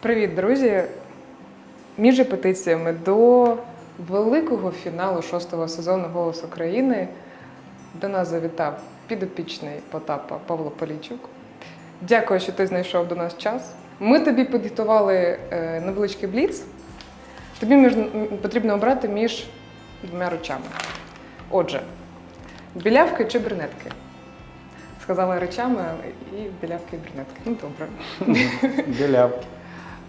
Привіт, друзі! Між репетиціями до великого фіналу шостого сезону Голос України до нас завітав підопічний Потапа Павло Полійчук. Дякую, що ти знайшов до нас час. Ми тобі підготували е, невеличкий бліц. Тобі між, потрібно обрати між двома речами. Отже, білявки чи брюнетки? Сказала речами і білявки і брюнетки. Ну добре. Білявки.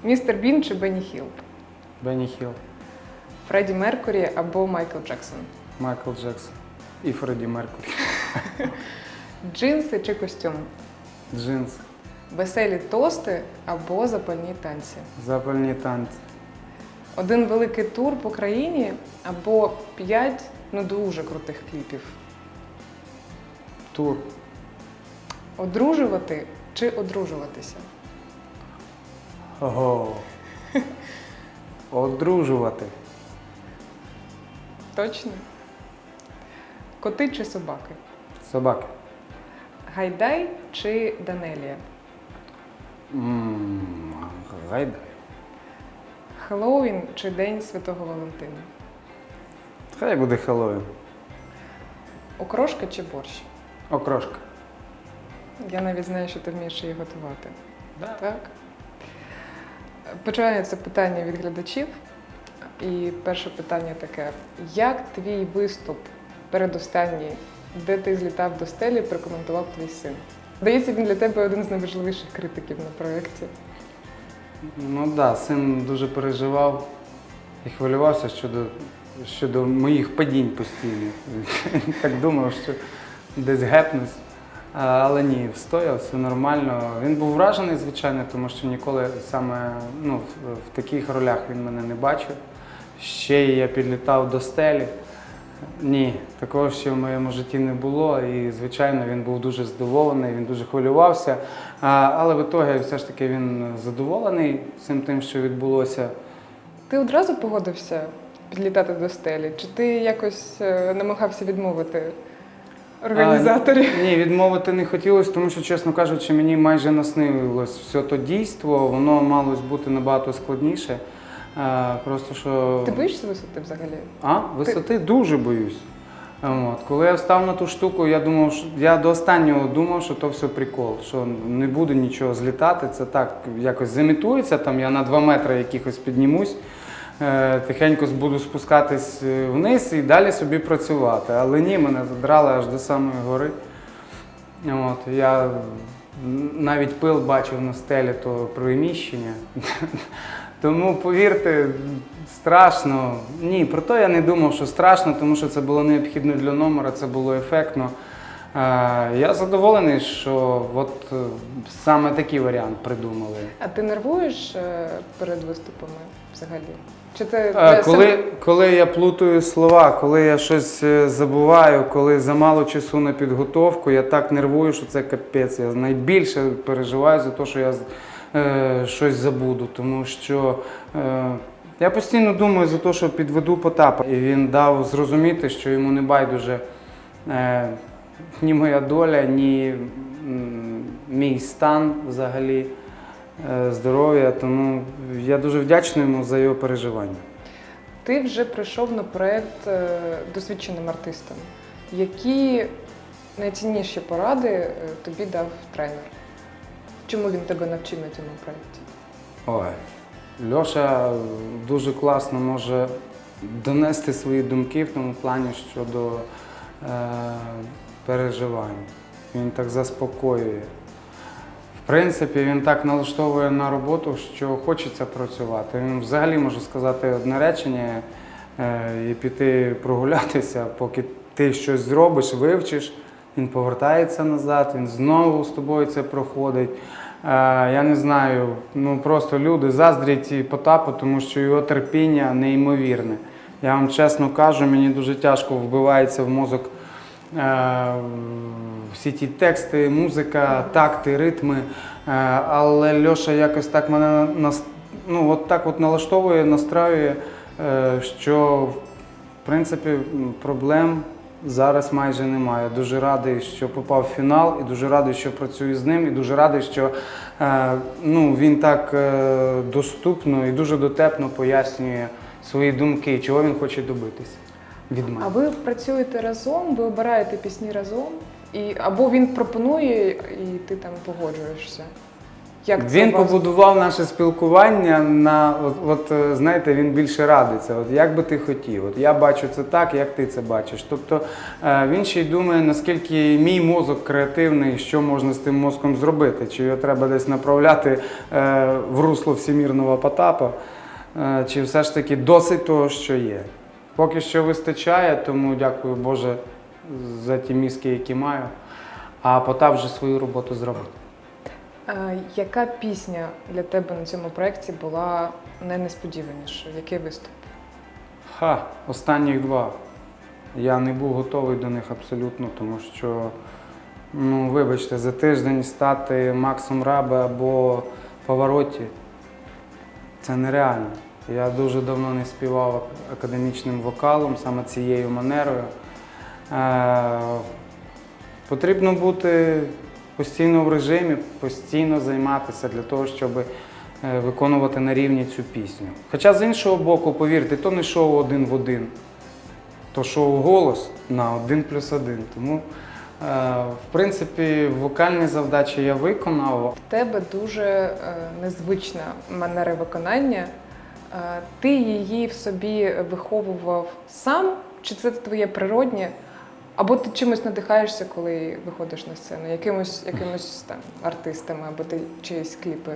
Містер Бін чи Бенні Хілл? Бенні Хілл, Фредді Меркурі або Майкл Джексон? Майкл Джексон і Фредді Меркурі. Джинси чи костюм? Джинс, Веселі тости або запальні танці? запальні танці. Один великий тур по країні або п'ять ну дуже крутих кліпів. Тур. Одружувати чи одружуватися? Ого. Одружувати. Точно? Коти чи собаки? Собаки. Гайдай чи Данелія? М, Гайдай. Хеллоуін чи День Святого Валентина? Хай буде Хеллоуін. Окрошка чи борщ? Окрошка. Я навіть знаю, що ти вмієш її готувати. Так. Починається питання від глядачів. І перше питання таке: як твій виступ передостанній, де ти злітав до стелі, прокоментував твій син? Здається, він для тебе один з найважливіших критиків на проєкті. Ну так, да, син дуже переживав і хвилювався щодо, щодо моїх падінь постійних. Так думав, що десь гепнусь. Але ні, встояв, все нормально. Він був вражений, звичайно, тому що ніколи саме ну, в, в таких ролях він мене не бачив. Ще й я підлітав до стелі. Ні, такого ще в моєму житті не було. І, звичайно, він був дуже здивований, він дуже хвилювався. Але в ітогі все ж таки він задоволений всім тим, що відбулося. Ти одразу погодився підлітати до стелі? Чи ти якось е, намагався відмовити організаторів? А, ні, відмовити не хотілося, тому що, чесно кажучи, мені майже наснилось все то дійство. Воно мало бути набагато складніше. А, просто що. Ти боїшся висоти взагалі? А, висоти дуже боюсь. От. Коли я встав на ту штуку, я думав, що я до останнього думав, що то все прикол, що не буде нічого злітати. Це так якось замітується. Там я на 2 метри якихось піднімусь, тихенько буду спускатись е, вниз і далі собі працювати. Але ні, мене задрали аж до самої гори. От, я навіть пил бачив на стелі того приміщення. Тому повірте, страшно. Ні, про те я не думав, що страшно, тому що це було необхідно для номера, це було ефектно. Е, Я задоволений, що от е, саме такий варіант придумали. А ти нервуєш е, перед виступами взагалі? Чи ти для Коли, коли я плутаю слова, коли я щось е, забуваю, коли замало часу на підготовку, я так нервую, що це капець. Я найбільше переживаю за те, що я е, щось забуду. Тому що е, я постійно думаю за те, що підведу Потапа. І він дав зрозуміти, що йому не байдуже е, ні моя доля, ні м, мій стан взагалі здоров'я. Тому я дуже вдячний йому за його переживання. ти вже прийшов на проєкт е, досвідченим артистом. Які найцінніші поради е, тобі дав тренер? Чому він тебе навчив на цьому проєкті? Ой, Льоша дуже класно може донести свої думки в тому плані щодо е, переживань. Він так заспокоює. Принципі, він так налаштовує на роботу, що хочеться працювати. Він взагалі може сказати одне речення е, і піти прогулятися, поки ти щось зробиш, вивчиш, він повертається назад, він знову з тобою це проходить. Е, Я не знаю, ну просто люди заздрять Потапу, тому що його терпіння неймовірне. Я вам чесно кажу, мені дуже тяжко вбивається в мозок е, всі ті тексти, музика, такти, ритми. Е, Але Льоша якось так мене ну, от так от налаштовує, настраює, е, що в принципі проблем Зараз майже немає. Дуже радий, що попав в фінал, і дуже радий, що працюю з ним, і дуже радий, що е, ну, він так доступно і дуже дотепно пояснює свої думки, чого він хоче добитися від мене. А ви працюєте разом, ви обираєте пісні разом, і або він пропонує, і ти там погоджуєшся. Як Він вас? побудував наше спілкування на от, от е, знаєте, він більше радиться. От як би ти хотів, от я бачу це так, як ти це бачиш. Тобто е, він ще й думає, наскільки мій мозок креативний, що можна з тим мозком зробити, чи його треба десь направляти е, в русло всемірного Потапа, чи все ж таки досить того, що є. Поки що вистачає, тому дякую Боже за ті мізки, які маю. А Потап вже свою роботу зробив. А, яка пісня для тебе на цьому проєкті була найнесподіваніша? Який виступ? Ха, останніх два. Я не був готовий до них абсолютно, тому що, ну, вибачте, за тиждень стати Максом Раби або Повороті це нереально. Я дуже давно не співав академічним вокалом, саме цією манерою. Потрібно бути постійно в режимі, постійно займатися для того, щоб е, виконувати на рівні цю пісню. Хоча з іншого боку, повірте, то не шоу один в один, то шоу голос на один плюс один. Тому, е, в принципі, вокальні завдачі я виконав. В тебе дуже е, незвична манера виконання. Ти її в собі виховував сам, чи це твоє природнє? Або ти чимось надихаєшся, коли виходиш на сцену, якимось, якимось там артистами, або ти чиїсь кліпи.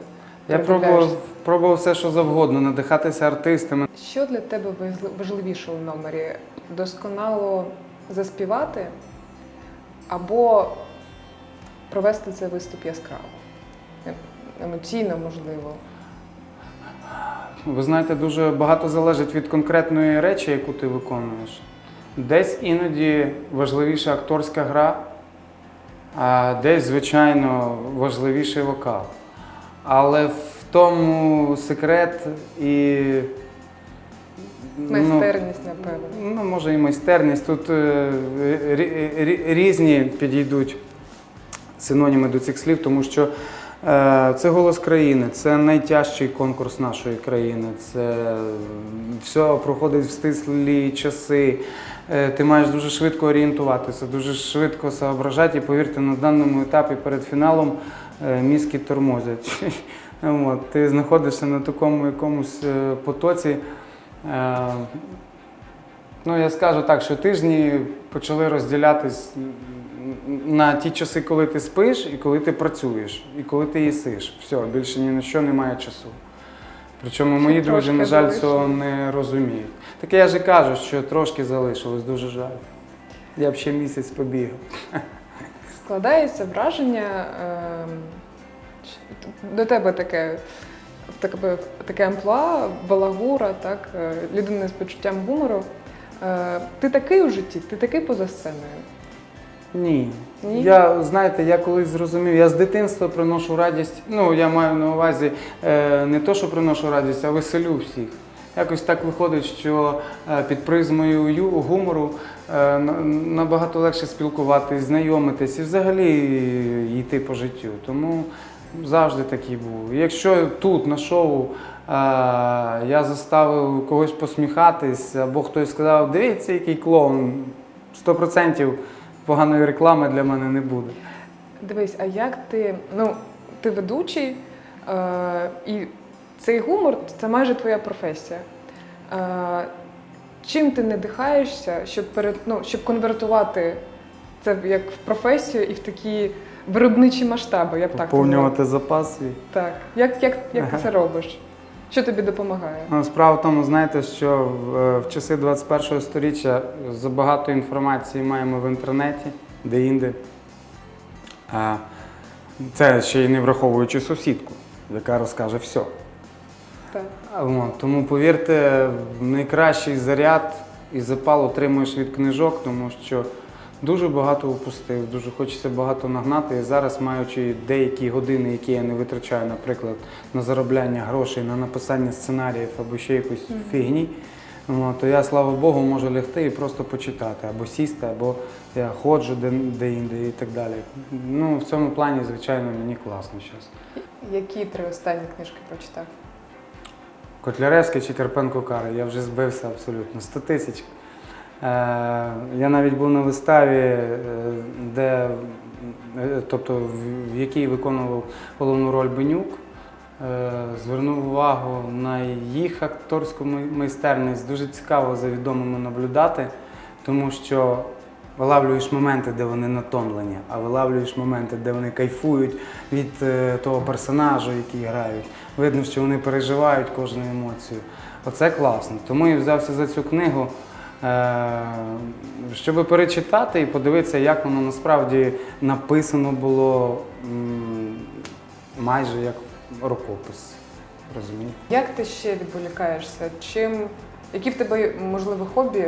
Я пробував, пробував все, що завгодно, надихатися артистами. Що для тебе важливіше у номері? Досконало заспівати або провести цей виступ яскраво? Е- Емоційно, можливо. Ви знаєте, дуже багато залежить від конкретної речі, яку ти виконуєш. Десь іноді важливіша акторська гра, а десь, звичайно, важливіший вокал. Але в тому секрет і ну, Майстерність, напевно. Ну, може і майстерність. Тут е, рі- рі- різні підійдуть синоніми до цих слів, тому що це голос країни, це найтяжчий конкурс нашої країни. Це е, все проходить в стислі часи. Е, Ти маєш дуже швидко орієнтуватися, дуже швидко соображати. І повірте, на даному етапі перед фіналом е, мізки тормозять. Ти знаходишся на такому якомусь е, потоці. Е, Ну, я скажу так, що тижні почали розділятись на ті часи, коли ти спиш, і коли ти працюєш, і коли ти їсиш. Все, більше ні на що немає часу. Причому мої Ще друзі, на жаль, залишилось. цього не розуміють. Так я ж і кажу, що трошки залишилось, дуже жаль. Я б ще місяць побігав. Складається враження ем, до тебе таке, таке, таке амплуа, балагура, так, е, людина з почуттям гумору. Е, Ти такий у житті, ти такий поза сценою. Ні. Ні? Я, знаєте, я колись зрозумів, я з дитинства приношу радість. Ну, я маю на увазі е, не то, що приношу радість, а веселю всіх. Якось так виходить, що е, під призмою гумору е, набагато легше спілкуватись, знайомитись і взагалі йти по життю. Тому завжди такий був. Якщо тут на шоу е, я заставив когось посміхатись, або хтось сказав, дивіться, який клоун, 100% поганої реклами для мене не буде. Дивись, а як ти, ну, ти ведучий, е, і цей гумор це майже твоя професія. Е, чим ти не дихаєшся, щоб, перед, ну, щоб конвертувати це як в професію і в такі виробничі масштаби, я б так. Поповнювати запас свій. Так. Як, як, як ти це робиш? Що тобі допомагає? Ну, Справа в тому, знаєте, що в, е, в часи 21-го століття забагато інформації маємо в інтернеті, де-інде. Це ще й не враховуючи сусідку, яка розкаже все. Так. Тому повірте, найкращий заряд і запал отримуєш від книжок, тому що дуже багато упустив, дуже хочеться багато нагнати. І зараз, маючи деякі години, які я не витрачаю, наприклад, на заробляння грошей, на написання сценаріїв або ще якоїсь фігні, Ну, то я, слава Богу, можу лягти і просто почитати, або сісти, або я ходжу де- де-інде і так далі. Ну, в цьому плані, звичайно, мені класно зараз. Які три останні книжки прочитав? Котляревський чи Карпенко Кари, я вже збився абсолютно. 100 тисяч. Е, я навіть був на виставі, е, де, е, тобто, в, якій виконував головну роль Бенюк. Звернув увагу на їх акторську майстерність. Дуже цікаво за відомими наблюдати, тому що вилавлюєш моменти, де вони натомлені, а вилавлюєш моменти, де вони кайфують від того персонажу, який грають. Видно, що вони переживають кожну емоцію. Оце класно. Тому я взявся за цю книгу, щоб перечитати і подивитися, як воно насправді написано було майже як рукопис. Розумієте? Як ти ще відволікаєшся? Чим, які в тебе можливо хобі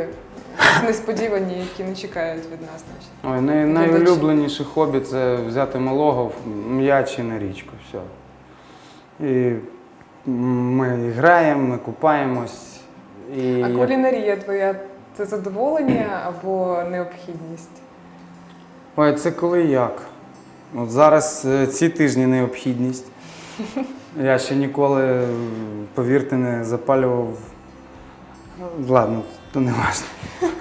несподівані, які не чекають від нас? Ой, най, найулюбленіше хобі це взяти малого в м'яч і на річку. Все. І ми граємо, ми купаємось. І А кулінарія твоя це задоволення або необхідність? Ой, це коли як? От зараз е, ці тижні необхідність. Я ще ніколи, повірте, не запалював. Ладно, то не важливо.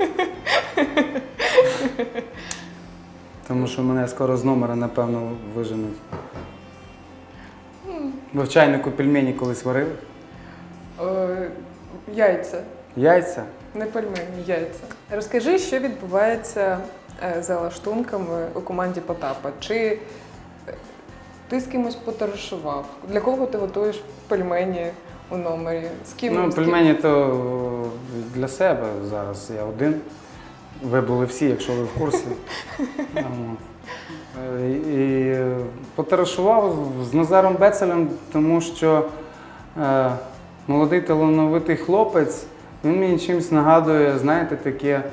Тому що мене скоро з номера, напевно, виженуть. Ви в чайнику пельмені колись варили? Е, яйця. Яйця? Не пельмені, яйця. Розкажи, що відбувається е, за лаштунками у команді Потапа. Чи е, ти з кимось потаришував? Для кого ти готуєш пельмені у номері? З ким? Ну, з ким- пельмені то для себе зараз. Я один. Ви були всі, якщо ви в курсі. Е, І потарашував з Назаром Бецелем, тому що е, молодий талановитий хлопець, він мені чимось нагадує, знаєте, таке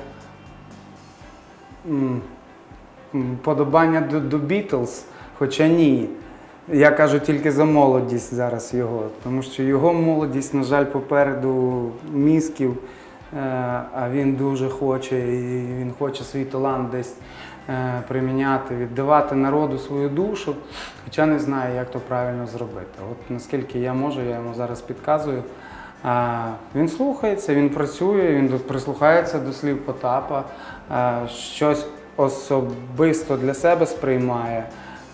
подобання до, до Бітлз, хоча ні. Я кажу тільки за молодість зараз його, тому що його молодість, на жаль, попереду мізків, е, а він дуже хоче, і він хоче свій талант десь е, приміняти, віддавати народу свою душу, хоча не знаю, як то правильно зробити. От наскільки я можу, я йому зараз підказую. А, Він слухається, він працює, він прислухається до слів Потапа, щось особисто для себе сприймає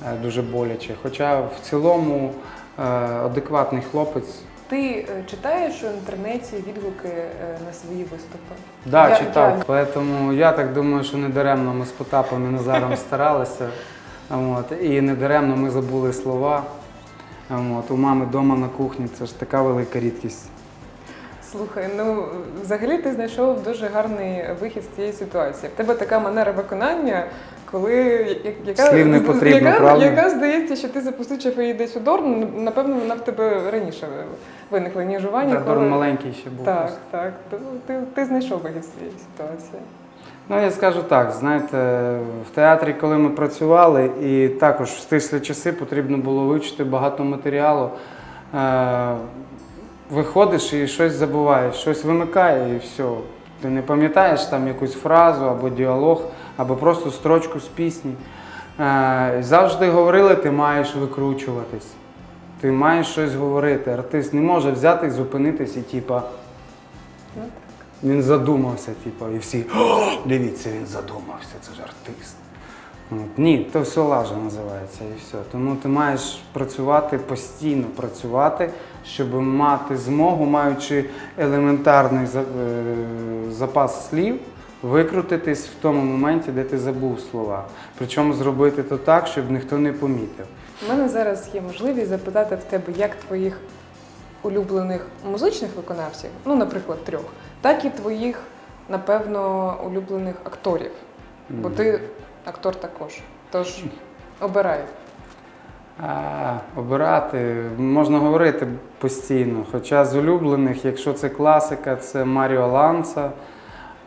е, дуже боляче. Хоча в цілому е, адекватний хлопець. Ти е, читаєш у інтернеті відгуки на свої виступи? Да, Я- читав. я- Тому я так думаю, що не даремно ми з Потапом і Назаром старалися. От, і не даремно ми забули слова. От, у мами вдома на кухні це ж така велика рідкість. Слухай, ну взагалі ти знайшов дуже гарний вихід з цієї ситуації. В тебе така манера виконання, коли яка, Слів не потрібно, яка, правда? яка здається, що ти запустив її десь у Дорн. Напевно, вона в тебе раніше виникла, ніж у Вані. Та коли- Дорн маленький ще був. Так, просто. так. Ти, ти, ти знайшов вихід з цієї ситуації. Ну, я скажу так, знаєте, в театрі, коли ми працювали, і також в стислі часи потрібно було вивчити багато матеріалу. Виходиш і щось забуваєш, щось вимикає і все. Ти не пам'ятаєш там якусь фразу або діалог, або просто строчку з пісні. Е, завжди говорили, ти маєш викручуватись. Ти маєш щось говорити. Артист не може взяти і зупинитись і типа. Ну, Він задумався, типу, і всі «О, дивіться, він задумався, це ж артист. От. Ні, то все лажа називається і все. Тому ти маєш працювати постійно працювати, щоб мати змогу, маючи елементарний е, запас слів, викрутитись в тому моменті, де ти забув слова. Причому зробити то так, щоб ніхто не помітив. У мене зараз є можливість запитати в тебе як твоїх улюблених музичних виконавців, ну, наприклад, трьох, так і твоїх, напевно, улюблених акторів. Бо ти актор також. Тож обирай. А, обирати можна говорити постійно. Хоча з улюблених, якщо це класика, це Маріо Ланца,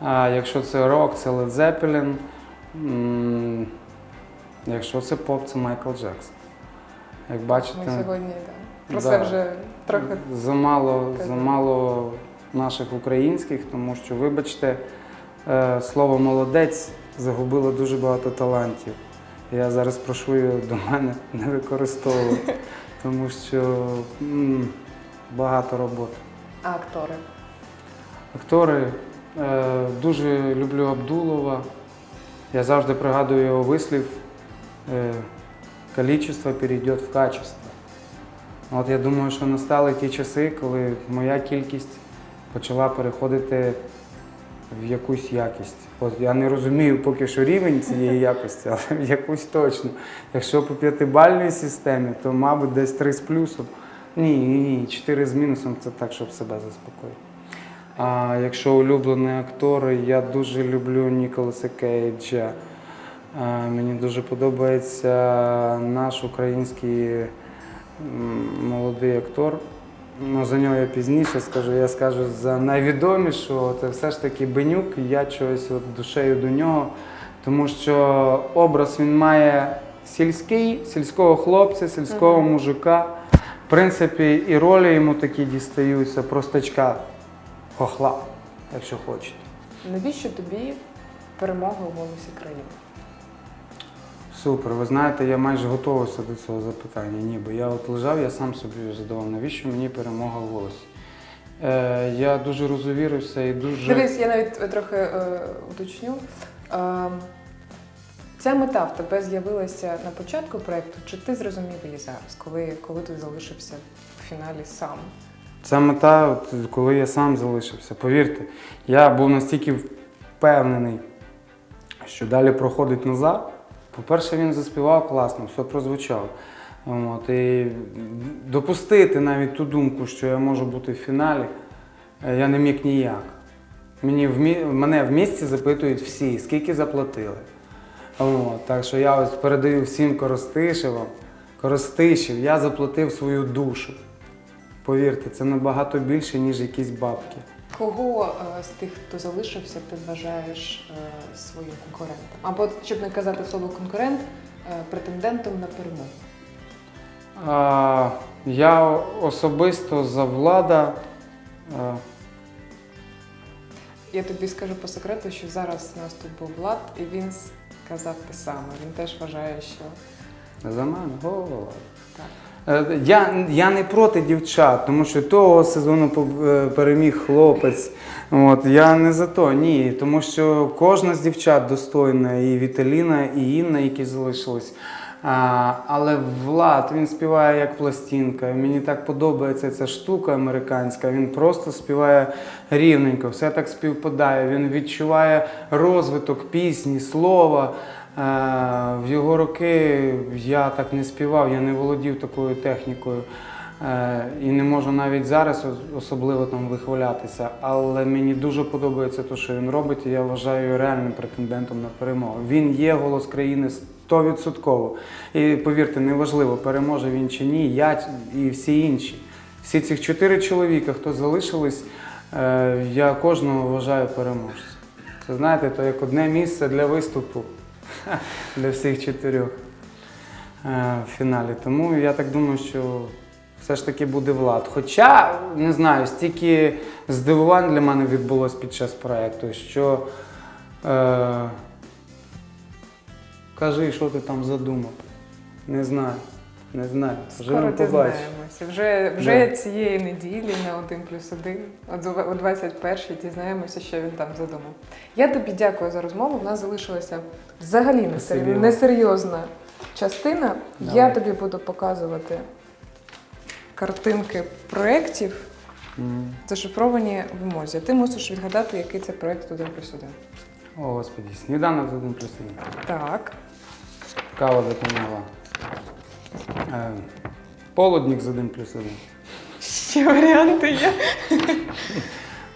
а якщо це рок, це Led Zeppelin, м, якщо це поп, це Майкл Джексон. Як бачите, Ми сьогодні да. про да. це вже трохи замало, замало наших українських, тому що, вибачте, е, слово молодець загубило дуже багато талантів. Я зараз прошу його до мене не використовувати, тому що м, багато роботи. А актори? Актори е, дуже люблю Абдулова. Я завжди пригадую його вислів е, «Количество перейде в качество. От я думаю, що настали ті часи, коли моя кількість почала переходити в якусь якість. Я не розумію поки що рівень цієї якості, але в якусь точно. Якщо по п'ятибальній системі, то, мабуть, десь 3 з плюсом. Ні, ні, 4 з мінусом це так, щоб себе заспокоїти. А якщо улюблений актор, я дуже люблю Ніколаса Кейджа. Мені дуже подобається наш український молодий актор. Ну, за нього я пізніше скажу. Я скажу за найвідомішого, це все ж таки Бенюк. Я чогось от душею до нього, тому що образ він має сільський, сільського хлопця, сільського Мгм. мужика. В принципі, і ролі йому такі дістаються, простачка, хохла, якщо хочете. Навіщо тобі перемога у голосі країни? Супер, ви знаєте, я майже готувався до цього запитання. Ні, бо я от лежав, я сам собі задавав, навіщо мені перемога в голосі. Е, я дуже розувірився і дуже. Дивись, я навіть трохи е, уточню. Е, ця мета в тебе з'явилася на початку проєкту, чи ти зрозумів її зараз, коли, коли ти залишився в фіналі сам? Ця мета, от, коли я сам залишився. Повірте, я був настільки впевнений, що далі проходить Назар. По-перше, він заспівав класно, все прозвучало. От, і допустити навіть ту думку, що я можу бути в фіналі, е, я не міг ніяк. Мені в мі... Мене в місті запитують всі, скільки заплатили. От, так що я ось передаю всім Коростишевам. Коростишів, я заплатив свою душу. Повірте, це набагато більше, ніж якісь бабки. Кого е, з тих, хто залишився, ти вважаєш е, своїм конкурентом? Або, щоб не казати слово конкурент, е, претендентом на перемогу? А, я особисто за влада. е, Я тобі скажу по секрету, що зараз у нас тут був Влад, і він сказав те саме. Він теж вважає, що За мене? О. так. Е, Я, я не проти дівчат, тому що того сезону е, переміг хлопець. От, я не за то, ні. Тому що кожна з дівчат достойна, і Віталіна, і Інна, які залишились. А, але Влад він співає як пластинка. Мені так подобається ця штука американська. Він просто співає рівненько, все так співпадає. Він відчуває розвиток пісні, слова. Е, В його роки я так не співав, я не володів такою технікою. Е, І не можу навіть зараз особливо там вихвалятися. Але мені дуже подобається те, що він робить, і я вважаю його реальним претендентом на перемогу. Він є голос країни 100%. І повірте, неважливо, переможе він чи ні, я і всі інші. Всі цих чотири чоловіка, хто залишились, е, я кожного вважаю переможцем. Це знаєте, то як одне місце для виступу для всіх чотирьох е, в фіналі. Тому я так думаю, що все ж таки буде влад. Хоча, не знаю, стільки здивувань для мене відбулось під час проєкту, що е, кажи, що ти там задумав. Не знаю. Не знаю. Скоро Живемо побачимо. дізнаємося. Вже, вже Да. цієї неділі на 1 плюс 1, о 21-й дізнаємося, що він там задумав. Я тобі дякую за розмову. У нас залишилася взагалі несер- Спасибі вам. несерйозна частина. Я Давай. тобі буду показувати картинки проєктів, М. зашифровані в мозі. Ти мусиш відгадати, який це проєкт 1 плюс 1. О, Господі, сніданок з один плюс один. Так. Кава допомогла. Е, полудник з один плюс один. Ще варіанти є.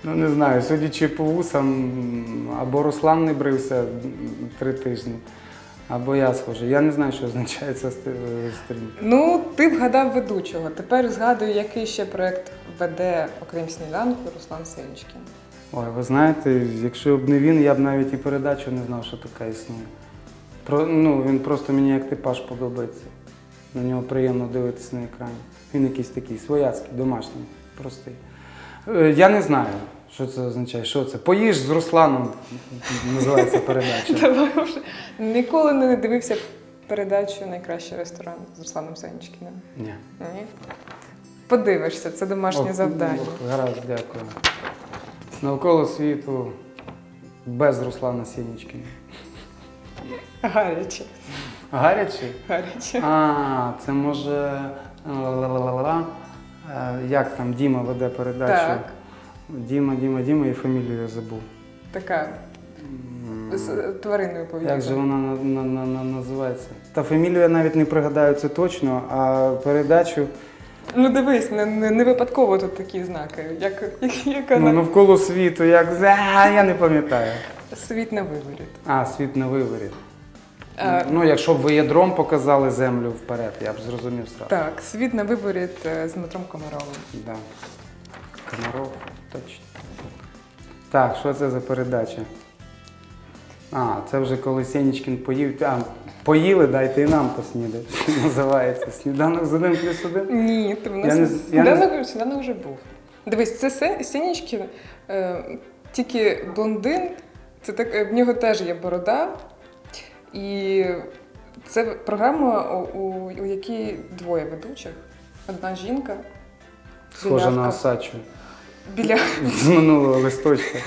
Ну не знаю, судячи по вусам, або Руслан не брився три тижні, або я схожий. Я не знаю, що означає ця сти- е. Ну, ти вгадав ведучого. Тепер згадую, який ще проєкт веде, окрім сніданку, Руслан Сенчкін. Ой, ви знаєте, якщо б не він, я б навіть і передачу не знав, що така існує. Про, ну, він просто мені як типаж подобається. На нього приємно дивитися на екрані. Він якийсь такий свояцький, домашній, простий. Е, Я не знаю, що це означає. Що це? Поїж з Русланом називається передача. Давай вже. Ніколи не дивився передачу Найкращий ресторан з Русланом Сенчкіним. Ні. Ні. Подивишся, це домашнє завдання. Гаразд, дякую. Навколо світу без Руслана Сінічкіна. Гаряче. Гарячий? Гаряче. А, це може. ла-ла-ла-ла-ла. Е, Як там Діма веде передачу? Так. Діма, Діма, Діма і фамілію я забув. Така з твариною пов'язана. Як же вона на, на, на, на- називається? Та фамілію я навіть не пригадаю це точно, а передачу Ну дивись, не, не, не випадково тут такі знаки. Як, як, яка ну, навколо світу, як а, я не пам'ятаю. світ на виворіт. А, світ на виворі. А, Ну, якщо б ви ядром показали землю вперед, я б зрозумів сразу. Так, світ на виворіт е, з Дмитром Комаровим. Да. Комаров, точно. Так, що це за передача? А, це вже коли Сенічкін поїв. А, поїли, дайте і нам поснідати. Називається. Сніданок з один плюс один. Ні, ти в нас не- не- сніданок, сніданок вже був. Дивись, це Сен- Сенічкін, е, тільки блондин, це так, е, в нього теж є борода. І це програма, у, у, у якій двоє ведучих. Одна жінка. Схожа на осачу. Біля З минулого листочка.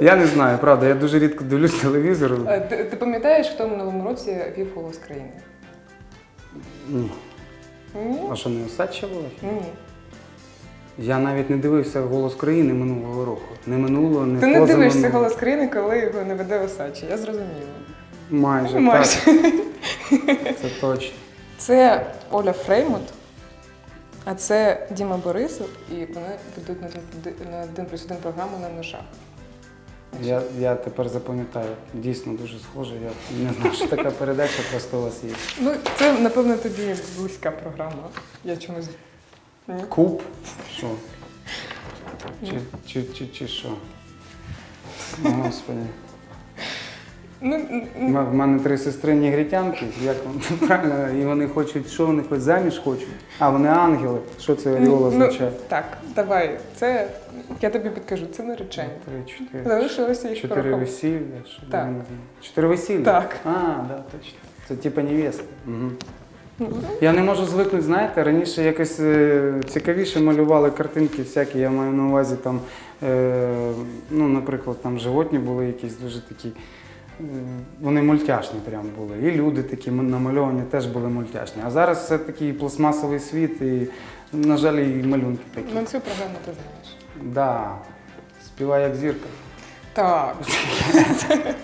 Я не знаю, правда, я дуже рідко дивлюсь телевізор. Ти, ти пам'ятаєш, хто в минулому році вів голос країни? Ні. Ні? А що не осадча була? Ні. Я навіть не дивився голос країни минулого року. Не минулого, не Ти не дивишся голос країни, коли його не веде Осачі, я зрозуміла. Майже, Майже. так. Це точно. Це Оля Фреймут, а це Діма Борисов, і вони ведуть на один- на один плюс один програму на ножах. Я, я тепер запам'ятаю. Дійсно дуже схоже. Я не знав, що така передача просто у вас є. Ну, це, напевно, тобі близька програма. Я чомусь. Куб? Що? Чи, чи, чи, чи що? О, Господи. Ну, н- У мене три сестри негритянки, як вам правильно, і вони хочуть, що вони хочуть заміж хочуть? А, вони ангели. Що це оріола ну, означає? так, давай. Це я тобі підкажу, це наречення. Три, чотири. Залишилося їх Чотири порахувати. весілля. що Так. Чотири весілля? Так. А, да, точно. Це типа невеста. Угу. Я не можу звикнути, знаєте, раніше якось е, цікавіше малювали картинки всякі, я маю на увазі там, е, ну, наприклад, там животні були якісь дуже такі. е, Вони мультяшні прям були. І люди такі м- намальовані теж були мультяшні. А зараз все такий пластмасовий світ, і, на жаль, і малюнки такі. Ну, цю програму ти знаєш. Да. Співай як зірка. Так.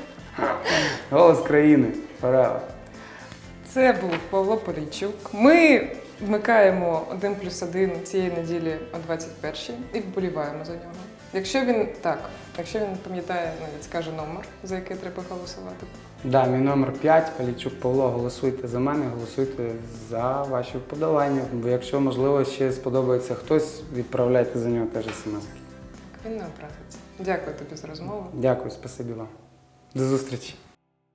Голос країни. Пора. Це був Павло Полійчук. Ми вмикаємо 1 плюс 1 цієї неділі о 21-й і вболіваємо за нього. Якщо він так, якщо він пам'ятає, навіть скаже номер, за який треба голосувати. Да, мій номер 5, Палічук Павло, голосуйте за мене, голосуйте за ваші вподобання. Бо якщо, можливо, ще сподобається хтось, відправляйте за нього теж смс. Так, він не образиться. Дякую тобі за розмову. Дякую, спасибі вам. До зустрічі.